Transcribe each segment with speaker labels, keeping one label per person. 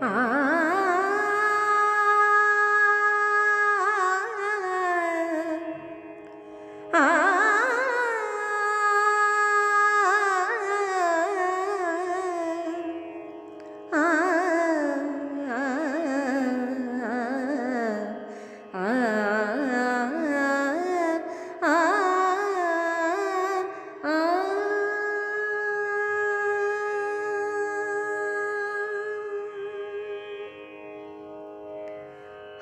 Speaker 1: 啊。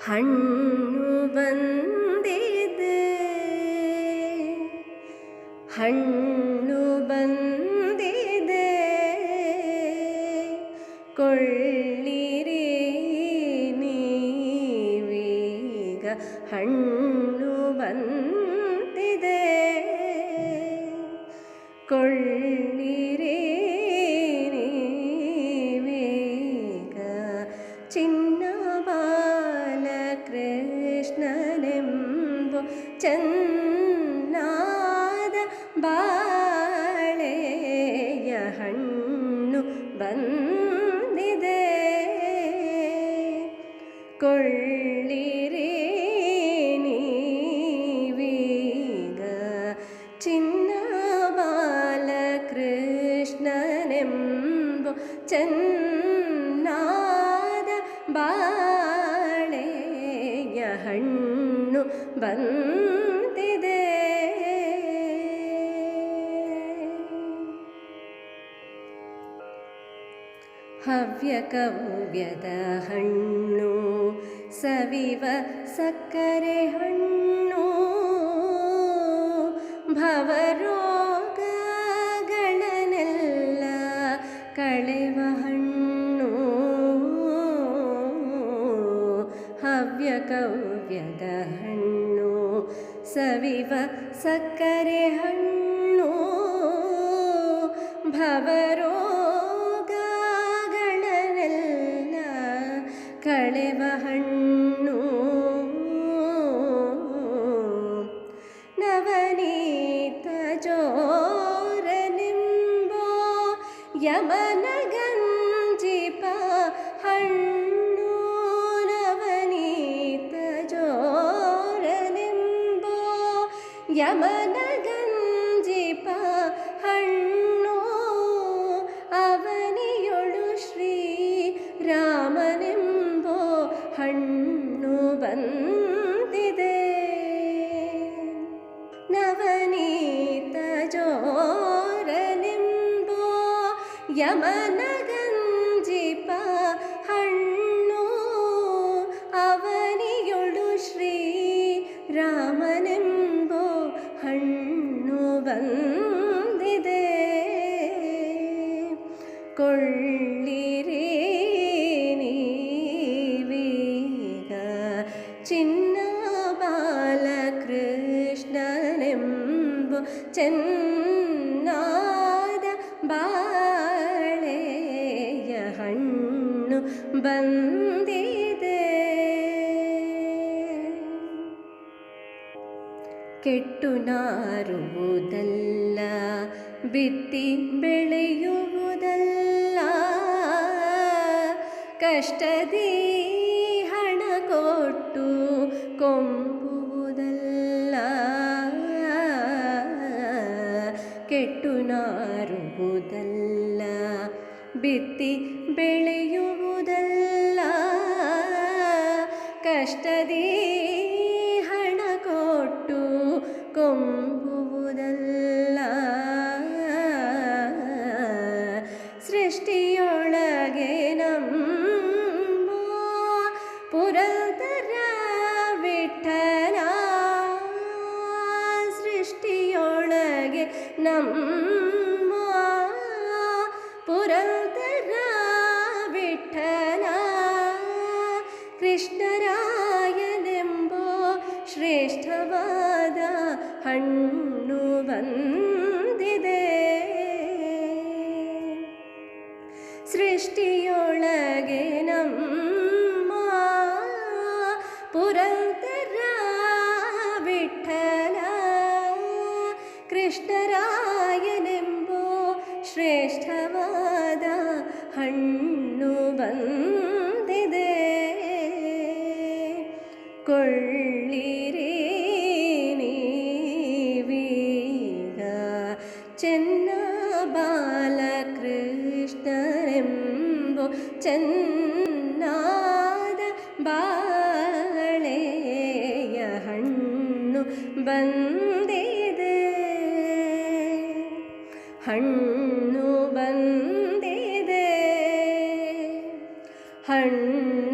Speaker 1: ಹಣ್ಣು ಬಂದಿದೆ. ಹಣ್ಣು ಬಂದಿದೆ. ಕೊಳ್ಳಿರಿ ನೀವೀಗ ಹಣ್ಣು ಬಂದಿದೆ. കൃഷ്ണനെമ്പു ചന്നാദ ബാളേയഹണ്ണു വന്നിതേ. കൊള്ളിരേനി വീഗ ചിന്ന ബാല ബാ ಹಣ್ಣು ಬಂದಿದೆ ಹವ್ಯಕವ್ಯದ ಹಣ್ಣು ಸವಿವ ಸಕ್ಕರೆ ಹಣ್ಣು ಭವರೋಗಗಳನ್ನೆಲ್ಲ ಕಳೆವ ಹಣ್ಣು. ಕವ್ಯದ ಹಣ್ಣು ಸವಿವ ಸಕ್ಕರೆ ಹಣ್ಣು ಭವರೋಗಗಳನೆಲ್ಲ ಕಳೆವ ಹಣ್ಣು ನವನೀತ ಜೋರ ನಿಂಬೋ ಯಮನ ಗಂಜಿಪ ಹಣ್ಣು ಯಮನ ಗಂಜಿಪ ಹಣ್ಣೋ ಅವನಿಯೊಳು ಶ್ರೀ ರಾಮನೆಂಬೋ ಹಣ್ಣು ಬಂದಿದೆ ನವನೀತ ಜೋರನೆಂಬೋ ಯಮನ കൊള്ളിരേനീവേക ചിന്ന ബാലകൃഷ്ണനെമ്പു ചെന്നാദ ബാളയ ഹണ്ണു ബന്ധിതേ കെട്ടുനാറുതല്ല ഭിത്തി ಕಷ್ಟದಿ ಹಣ ಕೊಟ್ಟು ಕೊಂಬುವುದಲ್ಲ. ಕೆಟ್ಟು ನಾರುವುದಲ್ಲ ಬಿತ್ತಿ ಬೆಳೆಯುವುದಲ್ಲ. ಕಷ್ಟದಿ പുരതര വിಠല സൃഷ്ടിയൊಳಗೆ ನಮ್ಮ പുരതര വിഠല കൃഷ്ണരായനെമ്പോ ശ്രേഷ്ഠവാദ ഹണ്ണു വന്നു പുരന്തരാ വിഠല കൃഷ്ണരായനെമ്പോ ശ്രേഷ്ഠവാദ ഹണ്ണു ಬಂದಿದೆ ಕೊಳ್ಳಿರಿ ನೀವೀಗ ಚೆನ್ನ ಬಾಲಕೃಷ್ಣರೆಂಬು ಚೆನ್ನ ಹಣ್ಣು ಬಂದಿದೆ. ಹಣ್ಣು ಬಂದಿದೆ. ಹಣ್ಣು